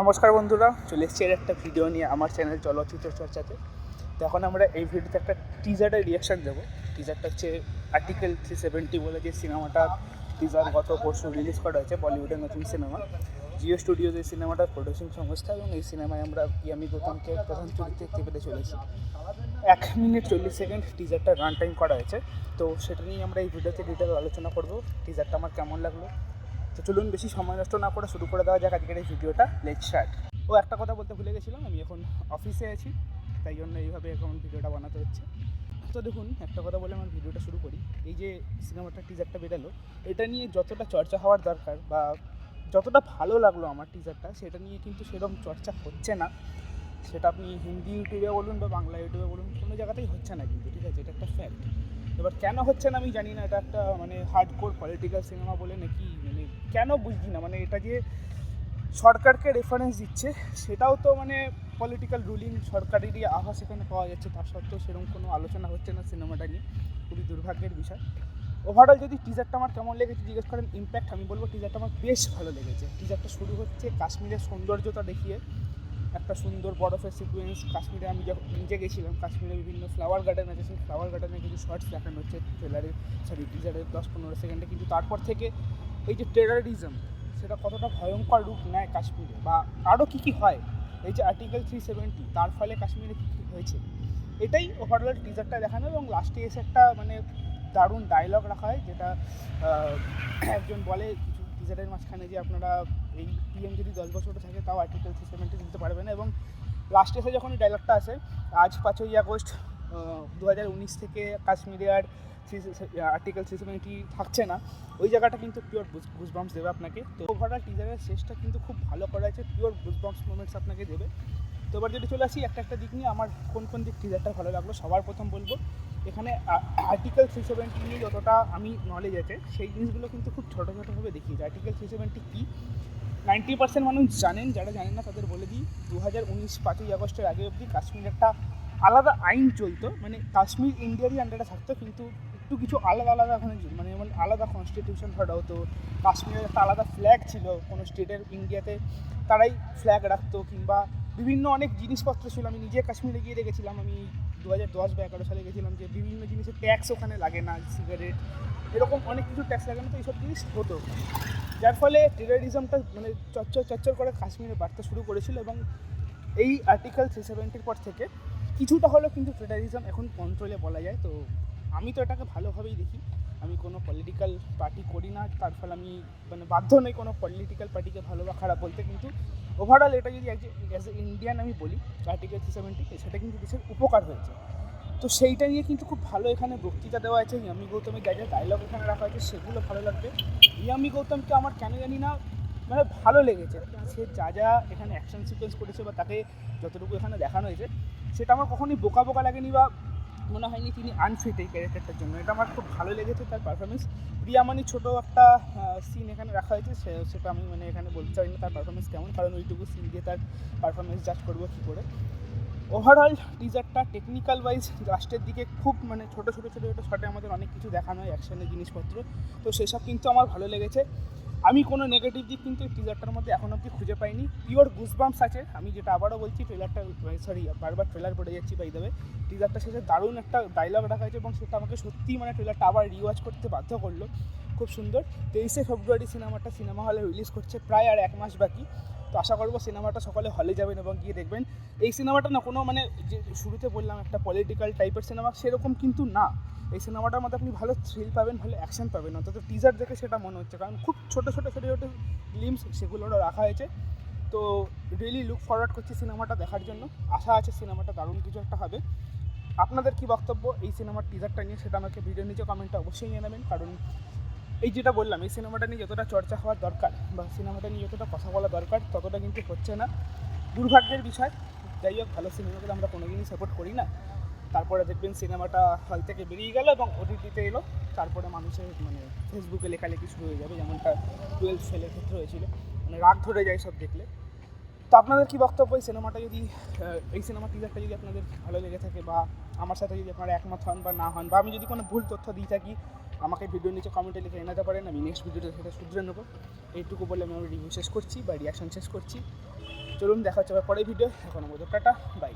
নমস্কার বন্ধুরা, চলে এসেছি এর একটা ভিডিও নিয়ে আমার চ্যানেল চলচ্চিত্র চর্চাতে। তো এখন আমরা এই ভিডিওতে একটা টিজারের রিয়াকশান দেবো। টিজারটা হচ্ছে আর্টিকেল থ্রি সেভেন্টি বলে যে সিনেমাটা টিজার গত পরশু রিলিজ করা হয়েছে বলিউডের নতুন সিনেমা জিও স্টুডিওজ এই সিনেমাটার প্রোডিউসিং সংস্থা এবং এই সিনেমায় আমরা ইয়ামি গৌতমকে প্রধান চরিত্রে দেখতে পেতে চলেছি। এক মিনিট চল্লিশ সেকেন্ড টিজারটা রান টাইম করা হয়েছে। তো সেটা নিয়ে আমরা এই ভিডিওতে ডিটেল আলোচনা করব। টিজারটা আমার কেমন লাগল? তো চলুন বেশি সময় নষ্ট না করে শুরু করে দেওয়া যাক আজকের এই ভিডিওটা। লেট স্টার্ট ও, একটা কথা বলতে ভুলে গেছিলাম, আমি এখন অফিসে আছি, তাই জন্য এইভাবে এখন ভিডিওটা বানাতে হচ্ছে। তো দেখুন, একটা কথা বলে আমার ভিডিওটা শুরু করি। এই যে সিনেমাটা টিজারটা বেরালো, এটা নিয়ে যতটা চর্চা হওয়ার দরকার বা যতটা ভালো লাগল আমার টিজারটা সেটা নিয়ে কিন্তু সেরকম চর্চা হচ্ছে না। সেটা আপনি হিন্দি ইউটিউবে বলুন বা বাংলা ইউটিউবে বলুন, কোনো জায়গাতেই হচ্ছে না কিন্তু, ঠিক আছে? এটা একটা ফ্যাক্ট এবার কেন হচ্ছে না আমি জানি না, এটা একটা মানে হার্ড কোর পলিটিক্যাল সিনেমা বলে নাকি মানে কেন বুঝছি না? মানে এটা যে সরকারকে রেফারেন্স দিচ্ছে, সেটাও তো মানে পলিটিক্যাল রুলিং সরকারেরই আভাস এখানে পাওয়া যাচ্ছে। তার সত্ত্বেও সেরকম কোনো আলোচনা হচ্ছে না সিনেমাটা নিয়ে। খুবই দুর্ভাগ্যের বিষয়। ওভারঅল যদি টিজারটা আমার কেমন লেগেছে জিজ্ঞেস করেন ইম্প্যাক্ট আমি বলব টিজারটা আমার বেশ ভালো লেগেছে। টিজারটা শুরু হচ্ছে কাশ্মীরের সৌন্দর্যতা দেখিয়ে। একটা সুন্দর বরফের সিকুয়েন্স কাশ্মীরে আমি যখন নিজে গেছিলাম, কাশ্মীরে বিভিন্ন ফ্লাওয়ার গার্ডেন আছে, সেই ফ্লাওয়ার গার্ডেনে কিছু শর্টস দেখানো হচ্ছে ট্রেলারে সরি টিজারের দশ পনেরো সেকেন্ডে কিন্তু তারপর থেকে এই যে টেরারিজম সেটা কতটা ভয়ঙ্কর রূপ নেয় কাশ্মীরে? বা আরও কী কী হয়? এই যে আর্টিকেল থ্রি সেভেন্টি তার ফলে কাশ্মীরে কী কী হয়েছে? এটাই ওভারঅল টিজারটা দেখানো এবং লাস্টে এসে একটা মানে দারুণ ডায়লগ রাখা হয়, যেটা একজন বলে টিজারের মাঝখানে যে আপনারা এই পিএম যদি দশ বছর থাকে, তাও আর্টিকেল থ্রি সেভেন্টি দিতে পারবে না এবং লাস্টে এসে যখন ডায়লগটা আসে, আজ পাঁচই আগস্ট দু হাজার উনিশ থেকে কাশ্মীরে আর থ্রি আর্টিকেল থ্রি সেভেন্টি থাকছে না, ওই জায়গাটা কিন্তু পিওর গুজবাম্পস দেবে আপনাকে। তো ওভারঅল টিজারের শেষটা কিন্তু খুব ভালো করা হয়েছে পিওর গুজবাম্পস মোমেন্টস আপনাকে দেবে। তো এবার যদি চলে আসি, একটা একটা দিক নিয়ে আমার কোন কোন দিক টিজারটা ভালো লাগল, সবার প্রথম বলব, এখানে আর্টিকেল থ্রি সেভেন্টি নিয়ে যতটা আমি নলেজ আছে, সেই জিনিসগুলো কিন্তু খুব ছোটো ছোটোভাবে দেখিয়েছে। আর্টিকেল থ্রি সেভেন্টি কী? নাইনটি পার্সেন্ট মানুষ জানেন, যারা জানেন না তাদের বলে দিই দু হাজার উনিশ পাঁচই আগস্টের আগে অবধি কাশ্মীর একটা আলাদা আইন চলতো মানে কাশ্মীর ইন্ডিয়ারই আন্ডারে থাকতো, কিন্তু একটু কিছু আলাদা আলাদা ওখানে মানে যেমন আলাদা কনস্টিটিউশন ধরা হতো, কাশ্মীরের একটা আলাদা ফ্ল্যাগ ছিল, কোনো স্টেটের ইন্ডিয়াতে তারাই ফ্ল্যাগ রাখতো, কিংবা বিভিন্ন অনেক জিনিসপত্র ছিল। আমি নিজে কাশ্মীরে গিয়ে দেখেছিলাম। আমি দু হাজার দশ বা এগারো সালে গেছিলাম যে বিভিন্ন জিনিসের ট্যাক্স ওখানে লাগে না সিগারেট এরকম অনেক কিছু ট্যাক্স লাগে না, তো এইসব জিনিস হতো। যার ফলে টেরারিজমটা মানে চচ্চর চচ্চর করে কাশ্মীরে বাড়তে শুরু করেছিল এবং এই আর্টিকেল থ্রি সেভেন্টির পর থেকে কিছুটা হলেও কিন্তু টেরারিজম এখন কন্ট্রোলে বলা যায়। তো আমি তো এটাকে ভালোভাবেই দেখি। আমি কোনো পলিটিক্যাল পার্টি করি না। তার ফলে আমি মানে বাধ্য নই কোনো পলিটিক্যাল পার্টিকে ভালো বা খারাপ বলতে। কিন্তু ওভারঅল এটা যদি অ্যাজ এ ইন্ডিয়ান আমি বলি আর্টিকেল থ্রি সেভেন্টি সেটা কিন্তু দেশের উপকার হয়েছে। তো সেইটা নিয়ে কিন্তু খুব ভালো এখানে বক্তৃতা দেওয়া আছে। ইয়ামি গৌতমের যা যা ডায়লগ এখানে রাখা আছে, সেগুলো ভালো লাগবে। ইয়ামি গৌতমকে আমার কেন জানি না মানে ভালো লেগেছে। সে যা যা এখানে অ্যাকশন সিকোয়েন্স করেছে বা তাকে যতটুকু এখানে দেখানো হয়েছে, সেটা আমার কখনোই বোকা বোকা লাগেনি বা মনে হয়নি তিনি আনফিট এই ক্যারেক্টারটার জন্য। এটা আমার খুব ভালো লেগেছে তার পারফরমেন্স প্রিয়ামানি ছোটো একটা সিন এখানে রাখা হয়েছে। সেটা আমি মানে এখানে বলতে চাই না তার পারফরমেন্স কেমন, কারণ ওইটুকু সিন দিয়ে তার পারফরমেন্স জাজ করব কী করে। ওভারঅল টিজারটা টেকনিক্যাল ওয়াইজ লাস্টের দিকে খুব মানে ছোটো ছোটো ছোটো ছোটো শটে আমাদের অনেক কিছু দেখানো হয় অ্যাকশনের জিনিসপত্র। তো সেসব কিন্তু আমার ভালো লেগেছে। আমি কোনো নেগেটিভ দিক কিন্তু এই টিজারটার মধ্যে এখন অবধি খুঁজে পাইনি। পিওর গুজবাম্পস আছে। আমি যেটা আবারও বলছি ট্রেলারটা সরি বারবার ট্রেলার পড়ে যাচ্ছি বাই দেবে টিজারটা শেষে দারুণ একটা ডায়লগ রাখা হয়েছে এবং সেটা আমাকে সত্যিই মানে ট্রেলারটা আবার রিওয়াচ করতে বাধ্য করল। খুব সুন্দর। তেইশে ফেব্রুয়ারি সিনেমাটা সিনেমা হলে রিলিজ করছে প্রায় আর এক মাস বাকি। তো আশা করব সিনেমাটা সকলে হলে যাবেন এবং গিয়ে দেখবেন। এই সিনেমাটা না কোনো মানে যে শুরুতে বললাম একটা পলিটিক্যাল টাইপের সিনেমা সেরকম কিন্তু না। এই সিনেমাটার মধ্যে আপনি ভালো থ্রিল পাবেন, ভালো অ্যাকশন পাবেন। অন্তত টিজার দেখে সেটা মনে হচ্ছে। কারণ খুব ছোটো ছোটো ছোটো ছোটো ফিল্মস সেগুলো রাখা হয়েছে। তো রিয়েলি লুক ফরওয়ার্ড করছি সিনেমাটা দেখার জন্য। আশা আছে সিনেমাটা দারুণ কিছু একটা হবে। আপনাদের কি বক্তব্য এই সিনেমার টিজারটা নিয়ে? সেটা আমাকে ভিডিও নিচে কমেন্টে অবশ্যই জানাবেন কারণ এই যেটা বললাম, এই সিনেমাটা নিয়ে যতটা চর্চা হওয়ার দরকার বা সিনেমাটা নিয়ে যতটা কথা বলা দরকার, ততটা কিন্তু হচ্ছে না। দুর্ভাগ্যের বিষয়। যাই হোক, ভালো সিনেমাগুলো আমরা কোনোদিনই সাপোর্ট করি না। তারপরে দেখবেন সিনেমাটা হল থেকে বেরিয়ে গেল এবং ওটিটিতে এলো। তারপরে মানুষের মানে ফেসবুকে লেখালেখি শুরু হয়ে যাবে, যেমনটা টুয়েলভ ফেলের ক্ষেত্রে হয়েছিল। মানে রাগ ধরে যায় সব দেখলে। তো আপনাদের কী বক্তব্য এই সিনেমাটা যদি এই সিনেমা টিজারটা যদি আপনাদের ভালো লেগে থাকে বা আমার সাথে যদি আপনারা একমত হন বা না হন, বা আমি যদি কোনো ভুল তথ্য দিয়ে থাকি, আমাকে ভিডিও নিচে কমেন্টে লিখে জানাতে পারেন। আমি নেক্সট ভিডিওতে সেটা শুধরে নেব। এইটুকু বলে আমি আমার রিভিউ শেষ করছি বা রিয়াকশন শেষ করছি। চলুন, দেখা হচ্ছে পরের ভিডিও এখন মতো টাটা বাই